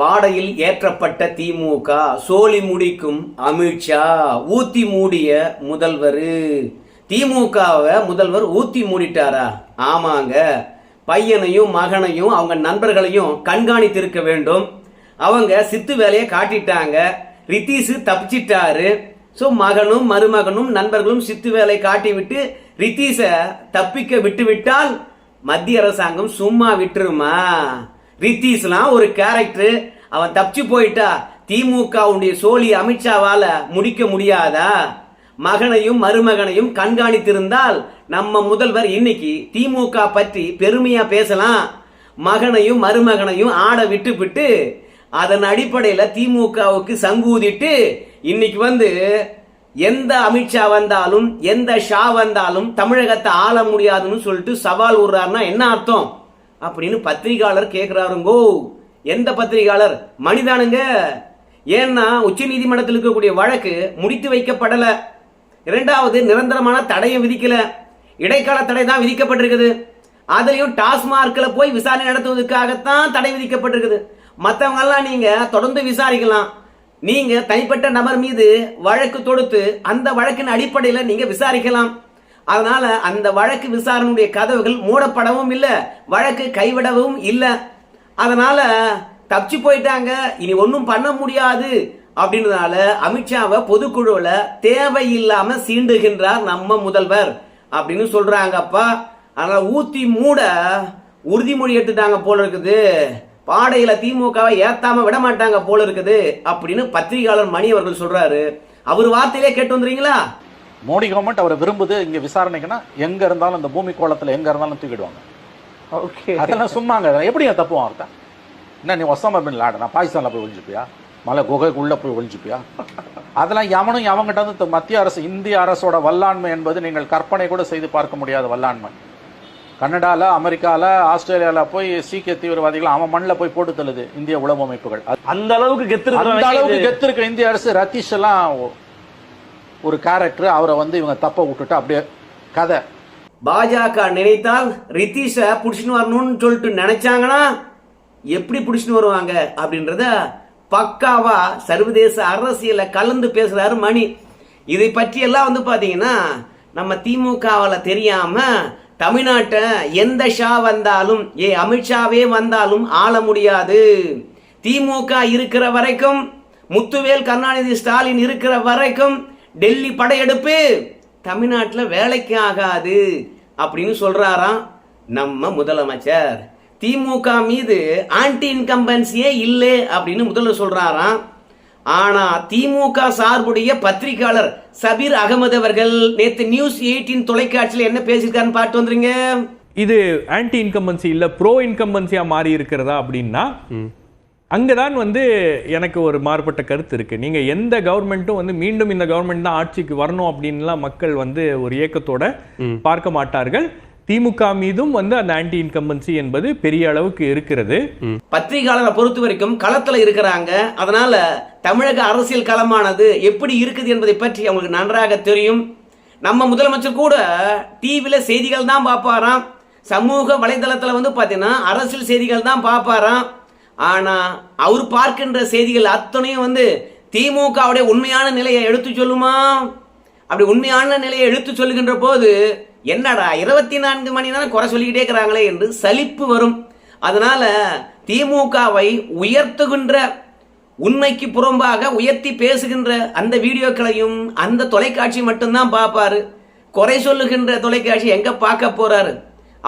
பாடையில் ஏற்றப்பட்ட திமுக சோழி முடிக்கும் அமித்ஷா ஊத்தி மூடிய முதல்வர். திமுகவை முதல்வர் ஊத்தி மூடிட்டாரா? ஆமாங்க. பையனையும் மகனையும் அவங்க நண்பர்களையும் கண்காணித்திருக்க வேண்டும். அவங்க சித்து வேலையை காட்டிட்டாங்க. ரித்தீஷு தப்பிச்சிட்டாரு. ஸோ மகனும் மருமகனும் நண்பர்களும் சித்து வேலை காட்டிவிட்டு ரித்தீஷை தப்பிக்க விட்டுவிட்டால் மத்திய அரசாங்கம் சும்மா விட்டுருமா? ரித்தீஷ்லாம் ஒரு கேரக்டர் அவன் தப்பிச்சு போயிட்டா திமுகவுடைய சோழி அமித்ஷாவால முடிக்க முடியாதா? மகனையும் மருமகனையும் கண்காணித்திருந்தால் நம்ம முதல்வர் இன்னைக்கு திமுக பற்றி பெருமையா பேசலாம். மகனையும் மருமகனையும் ஆட விட்டு விட்டு அதன் அடிப்படையில் திமுகவுக்கு சங்கூதிட்டு இன்னைக்கு வந்து எந்த அமித்ஷா வந்தாலும் எந்த ஷா வந்தாலும் தமிழகத்தை ஆள முடியாதுன்னு சொல்லிட்டு சவால் விடுறாருன்னா என்ன அர்த்தம்? அப்படின்னு பத்திரிகையாளர் கேட்கிறாருங்கோ எந்த பத்திரிகையாளர்? மணிதானுங்க ஏன்னா உச்ச நீதிமன்றத்தில் இருக்கக்கூடிய வழக்கு முடித்து வைக்கப்படலை. இரண்டாவது நிரந்தரமான தடையை விதிக்கல. இடைக்கால தடை தான் விதிக்கப்பட்டிருக்குது. அதுலேயும் டாஸ்மார்க்கில் போய் விசாரணை நடத்துவதற்காகத்தான் தடை விதிக்கப்பட்டிருக்குது. மற்றவங்கெல்லாம் நீங்கள் தொடர்ந்து விசாரிக்கலாம். நீங்கள் தனிப்பட்ட நபர் மீது வழக்கு தொடுத்து அந்த வழக்கின் அடிப்படையில் நீங்கள் விசாரிக்கலாம். அதனால் அந்த வழக்கு விசாரணையுடைய கதவுகள் மூடப்படவும் இல்லை வழக்கு கைவிடவும் இல்லை. அதனால தப்பிச்சு போயிட்டாங்க. இனி ஒன்றும் பண்ண முடியாது. அப்படின்றதுனால அமித்ஷாவை பொதுக்குழுவில் தேவையில்லாமல் சீண்டுகின்றார் நம்ம முதல்வர் அப்படின்னு சொல்கிறாங்கப்பா அதனால் ஊத்தி மூட உறுதிமொழி எடுத்துட்டாங்க போல இருக்குது. பாடையில் திமுகவை ஏற்றாமல் விட மாட்டாங்க போல இருக்குது அப்படின்னு பத்திரிகையாளர் மணி அவர்கள் சொல்கிறாரு அவர் வார்த்தையிலே கேட்டு வந்துறீங்களா? மோடி கவர்மெண்ட் அவரை விரும்புது இங்கே விசாரணைக்குன்னா எங்கே இருந்தாலும் இந்த பூமி கோலத்தில் எங்கே இருந்தாலும் தூக்கிடுவாங்க. ஓகே அதெல்லாம் சும்மாங்க. அதெல்லாம் எப்படி என் தப்புவான் ஒருத்தன் என்ன நீ ஒசாமா பின் லாடன் நான் பாகிஸ்தான்ல போய் ஒழிஞ்சுப்பியா? மலை குகைக்குள்ள போய் ஒழிஞ்சுப்பியா? அதெல்லாம் எவனும் எவங்கிட்ட வந்து மத்திய அரசு இந்திய அரசோட வல்லாண்மை என்பது நீங்கள் கற்பனை கூட செய்து பார்க்க முடியாத வல்லாண்மை. கனடால அமெரிக்கால ஆஸ்திரேலியால போய் சீக்கிய தீவிரவாதிகள் அவன் மண்ணில் போய் போட்டு தள்ளுது இந்திய உளவு அமைப்புகள். அந்த அளவுக்கு கெத்து அந்த அளவுக்கு கெத்து இருக்க இந்திய அரசு ரத்தீஷ் எல்லாம் ஒரு கேரக்டர் அவரை வந்து இவங்க தப்ப விட்டுட்டு அப்படியே கதை. பாஜக நினைத்தால் ரித்தீஷை புடிச்சுன்னு வரணும்னு சொல்லிட்டு நினைச்சாங்கன்னா எப்படி புடிச்சுன்னு வருவாங்க அப்படின்றத பக்காவா சர்வதேச அரசியல கலந்து பேசுறாரு மணி. இதை பற்றியெல்லாம் வந்து பாத்தீங்கன்னா நம்ம திமுகவில் தெரியாம தமிழ்நாட்டை எந்த ஷா வந்தாலும் ஏ அமித்ஷாவே வந்தாலும் ஆள முடியாது. திமுக இருக்கிற வரைக்கும் முத்துவேல் கருணாநிதி ஸ்டாலின் இருக்கிற வரைக்கும் டெல்லி படையெடுப்பு. தமிழ்நாட்டில் வேலைக்கு ஆகாது அப்படின்னு சொல்றாராம் நம்ம முதலமைச்சர். திமுக மீது ஆன்டி இன்கம்பன்சியே இல்லை அப்படின்னு முதல்வர் சொல்றாராம். ஆனா திமுக சார்புடைய பத்திரிகையாளர் சபீர் அகமது அவர்கள் நேத்து நியூஸ் எயிட்டின் தொலைக்காட்சியில் என்ன பேசியிருக்காருன்னு பாட்டு வந்துருங்க. இது ஆன்டி இன்கம்பன்சி இல்ல ப்ரோ இன்கம்பன்சியா மாறி இருக்கிறதா அப்படின்னா அங்கதான் வந்து எனக்கு ஒரு மாறுபட்ட கருத்து இருக்கு. நீங்க எந்த கவர்மெண்ட்டும் வந்து மீண்டும் இந்த கவர்மெண்ட் தான் ஆட்சிக்கு வரணும் அப்படின்லாம் மக்கள் வந்து ஒரு ஏக்கத்தோட பார்க்க மாட்டார்கள். திமுக மீதும் வந்து அந்த ஆன்டி இன்கம்பன்சி என்பது பெரிய அளவுக்கு இருக்கிறது. பத்திரிகையாளரை பொறுத்த வரைக்கும் களத்துல இருக்கிறாங்க. அதனால தமிழக அரசியல் களமானது எப்படி இருக்குது என்பதை பற்றி அவங்களுக்கு நன்றாக தெரியும். நம்ம முதலமைச்சர் கூட டிவியில செய்திகள் தான் பார்ப்பாராம். சமூக வலைதளத்துல வந்து பார்த்தீங்கன்னா அரசியல் செய்திகள் தான் பார்ப்பாராம். ஆனா அவர் பார்க்கின்ற செய்திகள் அத்தனையும் வந்து திமுகவுடைய உண்மையான நிலையை எடுத்து சொல்லுமா? அப்படி உண்மையான நிலையை எடுத்து சொல்லுகின்ற போது என்னடா இருபத்தி நான்கு மணி நேரம் குறை சொல்லிக்கிட்டே இருக்கிறாங்களே என்று சலிப்பு வரும். அதனால திமுகவை உயர்த்துகின்ற உண்மைக்கு புறம்பாக உயர்த்தி பேசுகின்ற அந்த வீடியோக்களையும் அந்த தொலைக்காட்சி மட்டும்தான் பார்ப்பாரு. குறை சொல்லுகின்ற தொலைக்காட்சி எங்க பார்க்க போறாரு?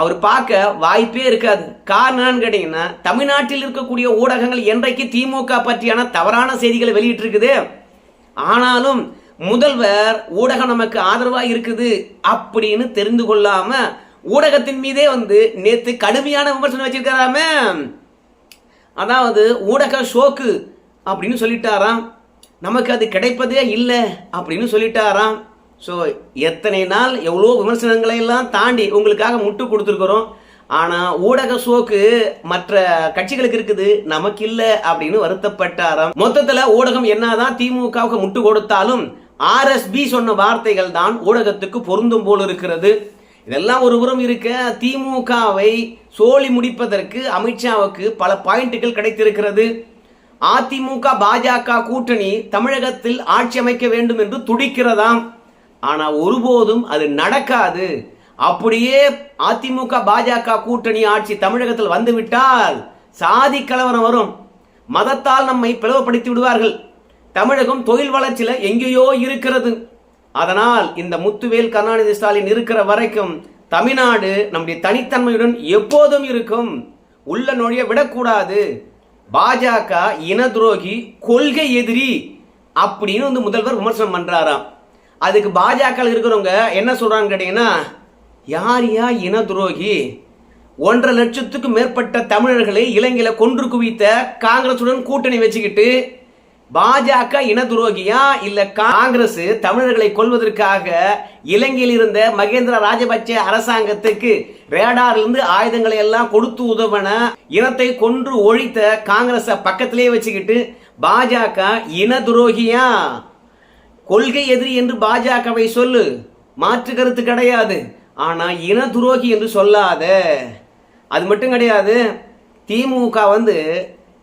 அவர் பார்க்க வாய்ப்பே இருக்காது. காரணம் என்னன்னு கேட்டீங்கன்னா தமிழ்நாட்டில் இருக்கக்கூடிய ஊடகங்கள் என்றைக்கு திமுக பற்றியான தவறான செய்திகளை வெளியிட்டு இருக்குது ஆனாலும் முதல்வர் ஊடகம் நமக்கு ஆதரவாக இருக்குது அப்படின்னு தெரிந்து கொள்ளாம ஊடகத்தின் மீதே வந்து நேற்று கடுமையான விமர்சனம் வச்சிருக்காராமே அதாவது ஊடக ஷோக்கு அப்படின்னு சொல்லிட்டாராம். நமக்கு அது கிடைப்பதே இல்லை அப்படின்னு சொல்லிட்டாராம். ஸோ எத்தனை நாள் எவ்வளோ விமர்சனங்களை எல்லாம் தாண்டி உங்களுக்காக முட்டு கொடுத்துருக்குறோம் ஆனால் ஊடக சோக்கு மற்ற கட்சிகளுக்கு இருக்குது நமக்கு இல்லை அப்படின்னு வருத்தப்பட்டாராம். மொத்தத்தில் ஊடகம் என்னதான் திமுகவுக்கு முட்டு கொடுத்தாலும் ஆர்எஸ்பி சொன்ன வார்த்தைகள் தான் ஊடகத்துக்கு பொருந்தும் போல் இருக்கிறது. இதெல்லாம் ஒரு புறம் இருக்க திமுகவை சோழி முடிப்பதற்கு அமித்ஷாவுக்கு பல பாயிண்ட்டுகள் கிடைத்திருக்கிறது. அதிமுக பாஜக கூட்டணி தமிழகத்தில் ஆட்சி அமைக்க வேண்டும் என்று துடிக்கிறதாம். ஆனால் ஒருபோதும் அது நடக்காது. அப்படியே அதிமுக பாஜக கூட்டணி ஆட்சி தமிழகத்தில் வந்துவிட்டால் சாதி கலவரம் வரும். மதத்தால் நம்மை பிளவுபடுத்தி விடுவார்கள். தமிழகம் தொழில் வளர்ச்சியில் எங்கேயோ இருக்கிறது. அதனால் இந்த முத்துவேல் கருணாநிதி ஸ்டாலின் இருக்கிற வரைக்கும் தமிழ்நாடு நம்முடைய தனித்தன்மையுடன் எப்போதும் இருக்கும். உள்ள நொழிய விடக்கூடாது. பாஜக இன துரோகி கொள்கை எதிரி அப்படின்னு வந்து முதல்வர் விமர்சனம் பண்றாராம். அதுக்கு பாஜக இருக்கிறவங்க என்ன சொல்றாங்க கேட்டிங்கன்னா யார் யா இன துரோகி? ஒன்றரை லட்சத்துக்கு மேற்பட்ட தமிழர்களை இலங்கையில் கொன்று குவித்த காங்கிரசுடன் கூட்டணி வச்சுக்கிட்டு பாஜக இன துரோகியா? இல்ல காங்கிரஸ் தமிழர்களை கொல்வதற்காக இலங்கையில் இருந்த மகேந்திர ராஜபக்ச அரசாங்கத்துக்கு ரேடார்லிருந்து ஆயுதங்களை எல்லாம் கொடுத்து உதவன இனத்தை கொன்று ஒழித்த காங்கிரஸ பக்கத்திலே வச்சுக்கிட்டு பாஜக இன துரோகியா? கொள்கை எதிரி என்று பாஜகவை சொல்லு. மாற்று கருத்து கிடையாது. ஆனால் இன துரோகி என்று சொல்லாத. அது மட்டும் கிடையாது. திமுக வந்து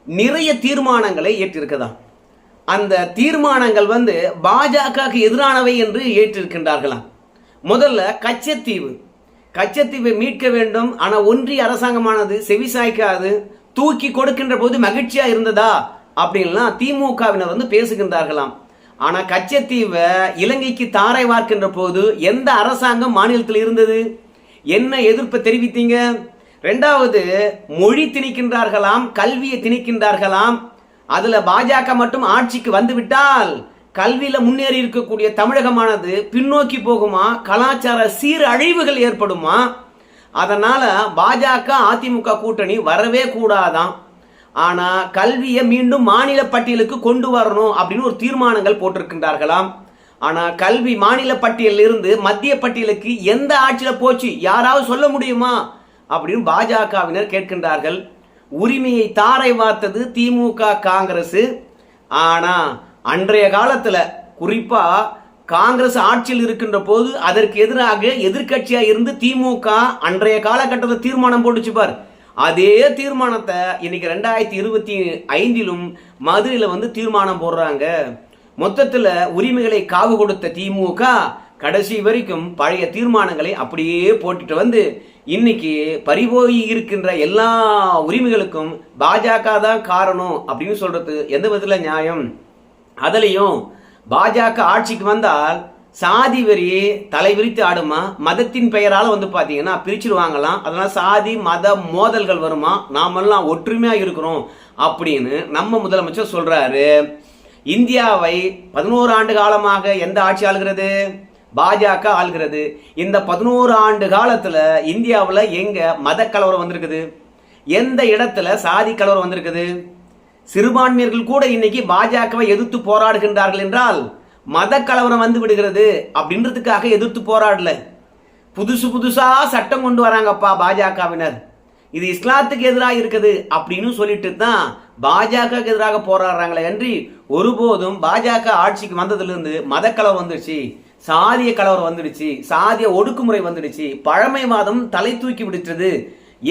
நிறைய தீர்மானங்களை ஏற்றிருக்கதாம். அந்த தீர்மானங்கள் வந்து பாஜகவுக்கு எதிரானவை என்று ஏற்றிருக்கின்றார்களாம். முதல்ல கச்சத்தீவு. கச்சத்தீவை மீட்க வேண்டும். ஆனால் ஒன்றிய அரசாங்கமானது செவிசாய்க்காது தூக்கி கொடுக்கின்ற போது மகிழ்ச்சியாக இருந்ததா? அப்படின்லாம் திமுகவினர் வந்து பேசுகின்றார்களாம். ஆனா கச்சத்தீவை இலங்கைக்கு தாரை வார்க்கின்ற போது எந்த அரசாங்கம் மாநிலத்தில் இருந்தது? என்ன எதிர்ப்பை தெரிவித்தீங்க? ரெண்டாவது மொழி திணிக்கின்றார்களாம் கல்வியை திணிக்கின்றார்களாம். அதுல பாஜக மட்டும் ஆட்சிக்கு வந்துவிட்டால் கல்வியில முன்னேறி இருக்கக்கூடிய தமிழகமானது பின்னோக்கி போகுமா? கலாச்சார சீரழிவுகள் ஏற்படுமா? அதனால பாஜக அதிமுக கூட்டணி வரவே கூடாதாம். ஆனா கல்வியை மீண்டும் மாநில பட்டியலுக்கு கொண்டு வரணும் அப்படின்னு ஒரு தீர்மானங்கள் போட்டிருக்கின்றார்களாம். ஆனா கல்வி மாநில பட்டியலில் இருந்து மத்திய பட்டியலுக்கு எந்த ஆட்சியில போச்சு? யாராவது சொல்ல முடியுமா? அப்படின்னு பாஜகவினர் கேட்கின்றார்கள். உரிமையை தாரை வார்த்தது திமுக காங்கிரஸ் ஆனா அன்றைய காலத்துல குறிப்பா காங்கிரஸ் ஆட்சியில் இருக்கின்ற போது அதற்கு எதிராக எதிர்க்கட்சியா இருந்து திமுக அன்றைய காலகட்டத்தில் தீர்மானம் போட்டுச்சு பார். அதே தீர்மானத்தை இன்னைக்கு ரெண்டாயிரத்தி இருபத்தி ஐந்திலும் மதுரையில் வந்து தீர்மானம் போடுறாங்க. மொத்தத்தில் உரிமைகளை காவு கொடுத்த திமுக கடைசி வரைக்கும் பழைய தீர்மானங்களை அப்படியே போட்டுட்டு வந்து இன்னைக்கு பறிபோய் இருக்கின்ற எல்லா உரிமைகளுக்கும் பாஜக தான் காரணம் அப்படின்னு சொல்றது எந்த விதத்தில் நியாயம்? அதுலேயும் பாஜக ஆட்சிக்கு வந்தால் சாதி வெறி தலை விரித்து ஆடுமா? மதத்தின் பெயரால வந்து பாத்தீங்கன்னா பிரிச்சிருவாங்களாம். அதனால சாதி மத மோதல்கள் வருமா? நாமெல்லாம் ஒற்றுமையா இருக்கிறோம் அப்படின்னு நம்ம முதலமைச்சர் சொல்றாரு. இந்தியாவை பதினோரு ஆண்டு காலமாக எந்த ஆட்சி ஆளுகிறது? பாஜக ஆள்கிறது. இந்த பதினோரு ஆண்டு காலத்துல இந்தியாவில் எங்க மத கலவரம் வந்திருக்குது? எந்த இடத்துல சாதி கலவரம் வந்திருக்குது? சிறுபான்மையர்கள் கூட இன்னைக்கு பாஜகவை எதிர்த்து போராடுகின்றார்கள் என்றால் மத கலவரம் வந்து விடுகிறது அப்படின்றதுக்காக எதிர்த்து போராடல. புதுசு புதுசா சட்டம் கொண்டு வராங்கப்பா பாஜகவினர். இது இஸ்லாத்துக்கு எதிராக இருக்குது அப்படின்னு சொல்லிட்டு தான் பாஜகவுக்கு எதிராக போராடுறாங்களே அன்றி ஒருபோதும் பாஜக ஆட்சிக்கு வந்ததுலேருந்து மதக்கலவரம் வந்துடுச்சு சாதிய கலவரம் வந்துடுச்சு சாதிய ஒடுக்குமுறை வந்துடுச்சு பழமைவாதம் தலை தூக்கி விடுச்சது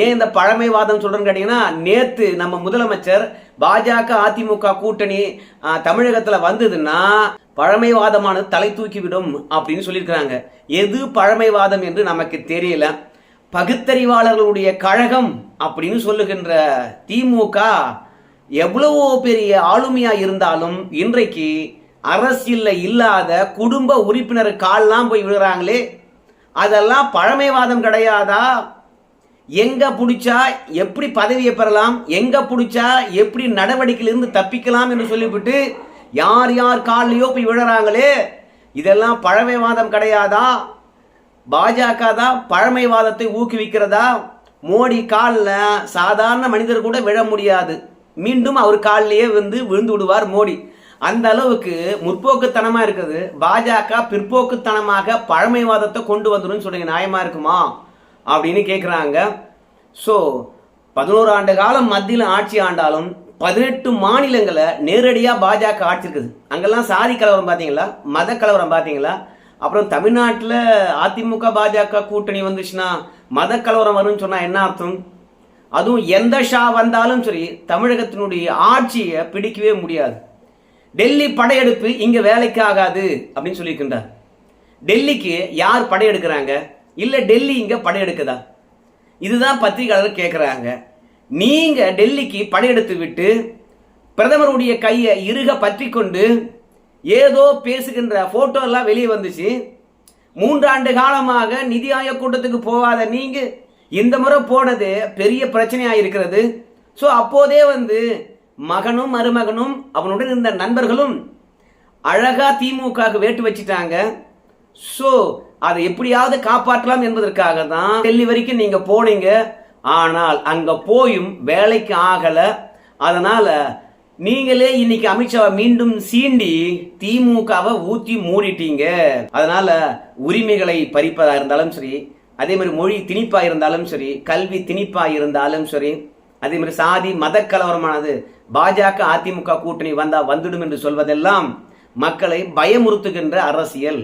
ஏன் இந்த பழமைவாதம் சொல்றேன்னு கேட்டீங்கன்னா நேத்து நம்ம முதலமைச்சர் பாஜக அதிமுக கூட்டணி தமிழகத்தில் தமிழகத்துல வந்ததுன்னா பழமைவாதமானது தலை தூக்கிவிடும் அப்படின்னு சொல்லியிருக்கிறாங்க. எது பழமைவாதம் என்று நமக்கு தெரியல. பகுத்தறிவாளர்களுடைய கழகம் அப்படின்னு சொல்லுகின்ற திமுக எவ்வளவோ பெரிய ஆளுமையா இருந்தாலும் இன்றைக்கு அரசியல்ல இல்லாத குடும்ப உறுப்பினர் கால்லாம் போய் விழுறாங்களே. அதெல்லாம் பழமைவாதம் கிடையாதா? எங்க பிடிச்சா எப்படி பதவியை பெறலாம்? எங்க பிடிச்சா எப்படி நடவடிக்கையிலிருந்து தப்பிக்கலாம் என்று சொல்லிவிட்டு யார் யார் கால்லையோ போய் விழுறாங்களே இதெல்லாம் பழமைவாதம் கிடையாதா? பாஜக தான் பழமைவாதத்தை ஊக்குவிக்கிறதா? மோடி காலில் சாதாரண மனிதர் கூட விழ முடியாது. மீண்டும் அவர் காலிலேயே வந்து விழுந்து விடுவார் மோடி. அந்த அளவுக்கு முற்போக்குத்தனமாக இருக்குது. பாஜக பிற்போக்குத்தனமாக பழமைவாதத்தை கொண்டு வந்துடும் சொல்றீங்க. நியாயமா இருக்குமா? அப்படின்னு கேட்குறாங்க ஸோ பதினோரு ஆண்டு காலம் மத்தியில் ஆட்சி ஆண்டாலும் பதினெட்டு மாநிலங்களை நேரடியாக பாஜக ஆட்சி இருக்குது அங்கெல்லாம் சாதி கலவரம் பார்த்தீங்களா? மத கலவரம் பார்த்தீங்களா? அப்புறம் தமிழ்நாட்டில் அதிமுக பாஜக கூட்டணி வந்துச்சுன்னா மத கலவரம் வரும்னு சொன்னால் என்ன அர்த்தம்? அதுவும் எந்த ஷா வந்தாலும் சரி தமிழகத்தினுடைய ஆட்சியை பிடிக்கவே முடியாது. டெல்லி படையெடுப்பு இங்கே வேலைக்கு ஆகாது அப்படின்னு சொல்லியிருக்கின்றார். டெல்லிக்கு யார் படையெடுக்கிறாங்க? இல்லை டெல்லி இங்கே படையெடுக்குதா இதுதான் பத்திரிகையாளர் கேட்குறாங்க நீங்கள் டெல்லிக்கு படையெடுத்து விட்டு பிரதமருடைய கையை இருக பற்றி கொண்டு ஏதோ பேசுகின்ற ஃபோட்டோ எல்லாம் வெளியே வந்துச்சு. மூன்றாண்டு காலமாக நிதி ஆயோக் கூட்டத்துக்கு போகாத நீங்கள் இந்த முறை போனது பெரிய பிரச்சனையாக இருக்கிறது. ஸோ அப்போதே வந்து மகனும் மருமகனும் அவனுடன் இருந்த நண்பர்களும் அழகாக திமுகவுக்கு வேட்டு வச்சிட்டாங்க. ஸோ அதை எப்படியாவது காப்பாற்றலாம் என்பதற்காக தான் டெல்லி வரைக்கும் நீங்க போனீங்க. ஆனால் அங்க போயும் வேலைக்கு ஆகல. அதனால நீங்களே இன்னைக்கு அமித்ஷாவை மீண்டும் சீண்டி திமுகவை ஊத்தி மூடிட்டீங்க. அதனால உரிமைகளை பறிப்பதா இருந்தாலும் சரி அதே மாதிரி மொழி திணிப்பா இருந்தாலும் சரி கல்வி திணிப்பா இருந்தாலும் சரி அதே மாதிரி சாதி மத கலவரமானது பாஜக அதிமுக கூட்டணி வந்தா வந்துடும் என்று சொல்வதெல்லாம் மக்களை பயமுறுத்துகின்ற அரசியல்.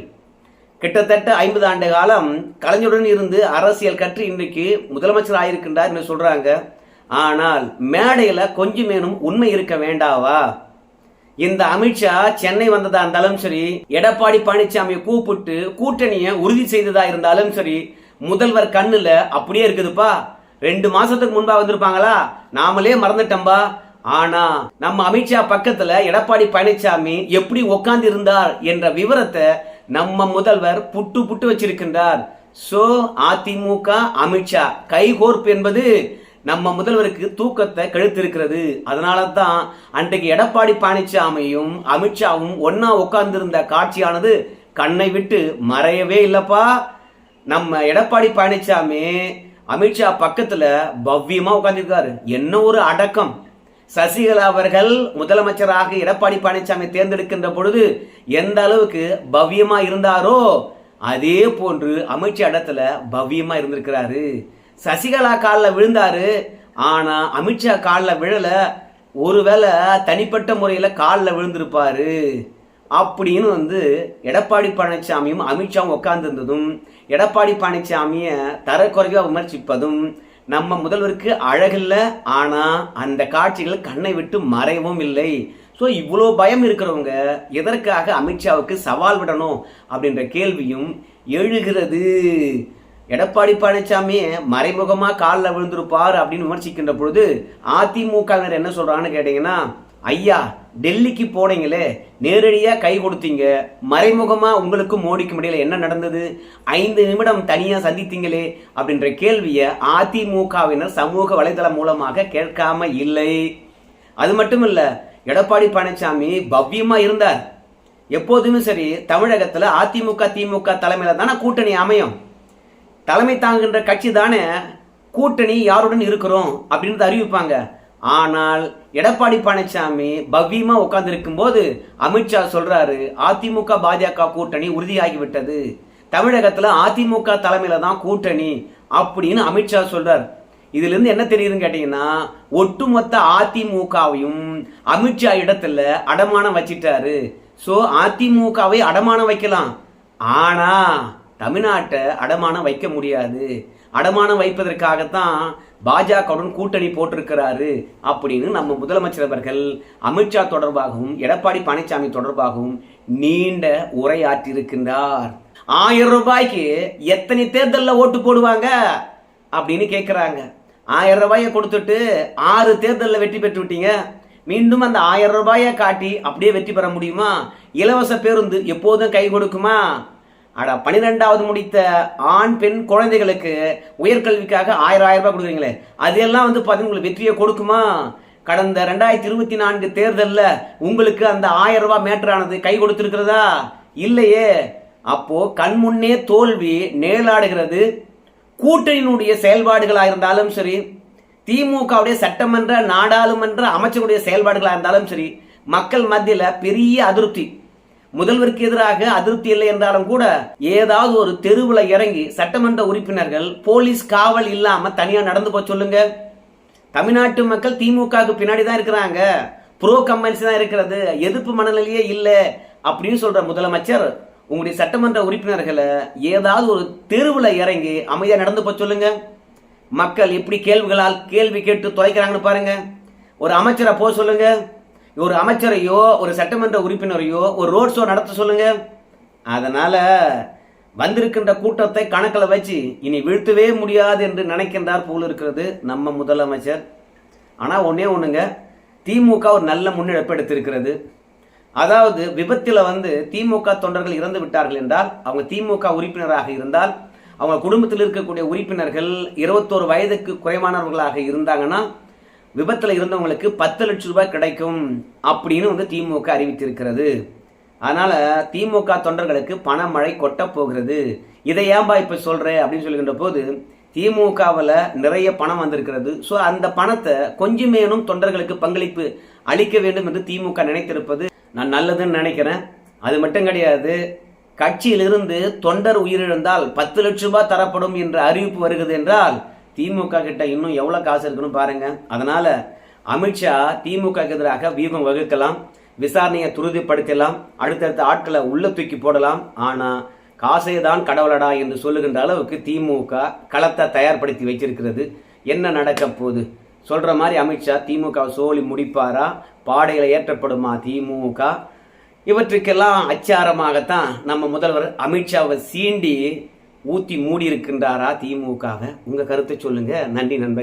கிட்டத்தட்ட ஐம்பது ஆண்டு காலம் கலைஞருடன் இருந்து அரசியல் கற்று இன்றைக்கு முதலமைச்சர் ஆயிருக்கின்றார் என்று சொல்றாங்க. ஆனால் மேடையில கொஞ்சமேனும் உண்மை இருக்க வேண்டாவா? இந்த அமித்ஷா சென்னை வந்ததா இருந்தாலும் சரி எடப்பாடி பழனிசாமியை கூப்பிட்டு கூட்டணியை உறுதி செய்ததா இருந்தாலும் சரி முதல்வர் கண்ணுல அப்படியே இருக்குதுப்பா. ரெண்டு மாசத்துக்கு முன்பா வந்திருப்பாங்களா? நாமளே மறந்துட்டோம்பா. ஆனா நம்ம அமித்ஷா பக்கத்துல எடப்பாடி பழனிசாமி எப்படி உட்கார்ந்து இருந்தார் என்ற விவரத்தை நம்ம முதல்வர் புட்டு புட்டு வச்சிருக்கின்றார். சோ அதிமுக அமித்ஷா கைகோர்ப்பு என்பது நம்ம முதல்வருக்கு தூக்கத்தை கழுத்திருக்கிறது அதனால தான் அன்றைக்கு எடப்பாடி பழனிசாமியும் அமித்ஷாவும் ஒன்னா உட்கார்ந்திருந்த காட்சியானது கண்ணை விட்டு மறையவே இல்லப்பா. நம்ம எடப்பாடி பழனிசாமி அமித்ஷா பக்கத்துல பவ்யமா உட்காந்துருக்காரு என்ன ஒரு அடக்கம். சசிகலா அவர்கள் முதலமைச்சராக எடப்பாடி பழனிசாமி தேர்ந்தெடுக்கின்ற பொழுது எந்த அளவுக்கு பவ்யமா இருந்தாரோ அதே போன்று அமித்ஷா இடத்துல பவ்யமா இருந்திருக்கிறாரு. சசிகலா காலில் விழுந்தாரு. ஆனா அமித்ஷா காலில் விழல. ஒருவேளை தனிப்பட்ட முறையில் காலில் விழுந்திருப்பாரு. அப்படின்னு வந்து எடப்பாடி பழனிசாமியும் அமித்ஷாவும் உட்கார்ந்திருந்ததும் எடப்பாடி பழனிசாமியை தரக்குறைவாக விமர்சிப்பதும் நம்ம முதல்வருக்கு அழகில்ல ஆனா அந்த காட்சிகள் கண்ணை விட்டு மறையவும் இல்லை. ஸோ இவ்வளோ பயம் இருக்கிறவங்க எதற்காக அமித்ஷாவுக்கு சவால் விடணும் அப்படின்ற கேள்வியும் எழுகிறது. எடப்பாடி பழனிசாமி மறைமுகமாக காலில் விழுந்திருப்பார் அப்படின்னு விமர்சிக்கின்ற பொழுது அதிமுகவினர் என்ன சொல்கிறான்னு கேட்டிங்கன்னா ஐயா டெல்லிக்கு போனீங்களே நேரடியாக கை கொடுத்தீங்க. மறைமுகமாக உங்களுக்கும் மோடிக்கும் இடையில என்ன நடந்தது? ஐந்து நிமிடம் தனியாக சந்தித்தீங்களே அப்படின்ற கேள்வியை அதிமுகவினர் சமூக வலைதளம் மூலமாக கேட்காம இல்லை. அது மட்டும் இல்லை எடப்பாடி பழனிசாமி பவ்யமாக இருந்தார். எப்போதுமே சரி தமிழகத்தில் அதிமுக திமுக தலைமையில் தானே கூட்டணி அமையும். தலைமை தாங்குகின்ற கட்சி தானே கூட்டணி யாருடன் இருக்கிறோம் அப்படின்னு அறிவிப்பாங்க. ஆனால் எடப்பாடி பழனிசாமி பவ்யமா உட்கார்ந்திருக்கும் போது அமித்ஷா சொல்றாரு அதிமுக பாஜக கூட்டணி உறுதியாகிவிட்டது. தமிழகத்துல அதிமுக தலைமையில தான் கூட்டணி. அப்படின்னு அமித்ஷா சொல்றார். இதுல இருந்து என்ன தெரியுதுன்னு கேட்டீங்கன்னா ஒட்டுமொத்த அதிமுகவையும் அமித்ஷா இடத்துல அடமானம் வச்சிட்டாரு. சோ அதிமுகவை அடமானம் வைக்கலாம். ஆனா தமிழ்நாட்டை அடமானம் வைக்க முடியாது. அடமானம் வைப்பதற்காகத்தான் பாஜகவுடன் கூட்டணி போட்டிருக்கிறாரு அப்படின்னு நம்ம முதலமைச்சர் அவர்கள் அமித்ஷா தொடர்பாகவும் எடப்பாடி பழனிசாமி தொடர்பாகவும் நீண்ட உரையாற்றியிருக்கின்றார். ஆயிரம் ரூபாய்க்கு எத்தனை தேர்தலில் ஓட்டு போடுவாங்க அப்படின்னு கேட்குறாங்க ஆயிரம் ரூபாயை கொடுத்துட்டு ஆறு தேர்தலில் வெற்றி பெற்று விட்டீங்க. மீண்டும் அந்த ஆயிரம் ரூபாயை காட்டி அப்படியே வெற்றி பெற முடியுமா? இலவச பேருந்து எப்போதும் கை கொடுக்குமா? அட பன்னிரெண்டாவது முடித்த ஆண் பெண் குழந்தைகளுக்கு உயர்கல்விக்காக ஆயிரம் ஆயிரம் ரூபாய் கொடுக்குறீங்களே. அதெல்லாம் வந்து பார்த்தீங்கன்னா உங்களுக்கு வெற்றியை கொடுக்குமா? கடந்த ரெண்டாயிரத்தி இருபத்தி நான்கு தேர்தலில் உங்களுக்கு அந்த ஆயிரம் ரூபாய் மேட்டரானது கை கொடுத்துருக்கிறதா? இல்லையே. அப்போ கண்முன்னே தோல்வி நிழலாடுகிறது கூட்டணியினுடைய செயல்பாடுகளாக இருந்தாலும் சரி திமுகவுடைய சட்டமன்ற நாடாளுமன்ற அமைச்சருடைய செயல்பாடுகளாக இருந்தாலும் சரி மக்கள் மத்தியில் பெரிய அதிருப்தி. முதல்வருக்கு எதிராக அதிருப்தி இல்லை என்றாலும் கூட ஏதாவது ஒரு தெருவில் இறங்கி சட்டமன்ற உறுப்பினர்கள் போலீஸ் காவல் இல்லாம தனியா நடந்து போய் சொல்லுங்க. தமிழ்நாட்டு மக்கள் திமுகவுக்கு பின்னாடி தான் இருக்கிறாங்க. ப்ரோ கம்பெனிஸ் தான் இருக்கிறது. எதிர்ப்பு மனநிலையே இல்லை அப்படின்னு சொல்ற முதலமைச்சர் உங்களுடைய சட்டமன்ற உறுப்பினர்களை ஏதாவது ஒரு தெருவில் இறங்கி அமைதியாக நடந்து போய் சொல்லுங்க. மக்கள் எப்படி கேள்விகளால் கேள்வி கேட்டு தொலைக்கிறாங்கன்னு பாருங்க. ஒரு அமைச்சரை போக சொல்லுங்க. ஒரு அமைச்சரையோ ஒரு சட்டமன்ற உறுப்பினரையோ ஒரு ரோட் ஷோ நடத்த சொல்லுங்க. அதனால வந்திருக்கின்ற கூட்டத்தை கணக்கில் வச்சு இனி வீழ்த்தவே முடியாது என்று நினைக்கின்றார் போல் இருக்கிறது நம்ம முதலமைச்சர். ஆனால் ஒன்றே ஒன்றுங்க திமுக ஒரு நல்ல முன்னெடுப்பு எடுத்திருக்கிறது. அதாவது விபத்தில் வந்து திமுக தொண்டர்கள் இறந்து விட்டார்கள் என்றால் அவங்க திமுக உறுப்பினராக இருந்தால் அவங்க குடும்பத்தில் இருக்கக்கூடிய உறுப்பினர்கள் இருபத்தோரு வயதுக்கு குறைவானவர்களாக இருந்தாங்கன்னா விபத்தில் இருந்தவங்களுக்கு பத்து லட்சம் ரூபாய் கிடைக்கும் அப்படின்னு வந்து திமுக அறிவித்திருக்கிறது. அதனால் திமுக தொண்டர்களுக்கு பணமழை கொட்ட போகிறது. இதை ஏன்பா இப்போ சொல்கிறேன் அப்படின்னு சொல்லுகின்ற போது திமுகவில் நிறைய பணம் வந்திருக்கிறது. ஸோ அந்த பணத்தை கொஞ்சமேனும் தொண்டர்களுக்கு பங்களிப்பு அளிக்க வேண்டும் என்று திமுக நினைத்திருப்பது நான் நல்லதுன்னு நினைக்கிறேன். அது மட்டும் கிடையாது கட்சியிலிருந்து தொண்டர் உயிரிழந்தால் பத்து லட்ச ரூபாய் தரப்படும் என்ற அறிவிப்பு வருகிறது என்றால் திமுக கிட்ட இன்னும் எவ்வளோ காசு இருக்குன்னு பாருங்க. அதனால அமித்ஷா திமுக எதிராக வியூகம் வகுக்கலாம் விசாரணையை துரிதப்படுத்தலாம் அடுத்தடுத்த ஆட்களை உள்ள தூக்கி போடலாம். ஆனால் காசே தான் கடவுளடா என்று சொல்லுகின்ற அளவுக்கு திமுக களத்தை தயார்படுத்தி வச்சிருக்கிறது என்ன நடக்க போகுது? சொல்கிற மாதிரி அமித்ஷா திமுக சோழி முடிப்பாரா? பாடையில் ஏற்றப்படுமா திமுக? இவற்றுக்கெல்லாம் அச்சாரமாகத்தான் நம்ம முதல்வர் அமித்ஷாவை சீண்டி ஊத்தி மூடி இருக்கின்றாரா திமுகவை? உங்க கருத்தை சொல்லுங்க. நன்றி நண்பர்கள்.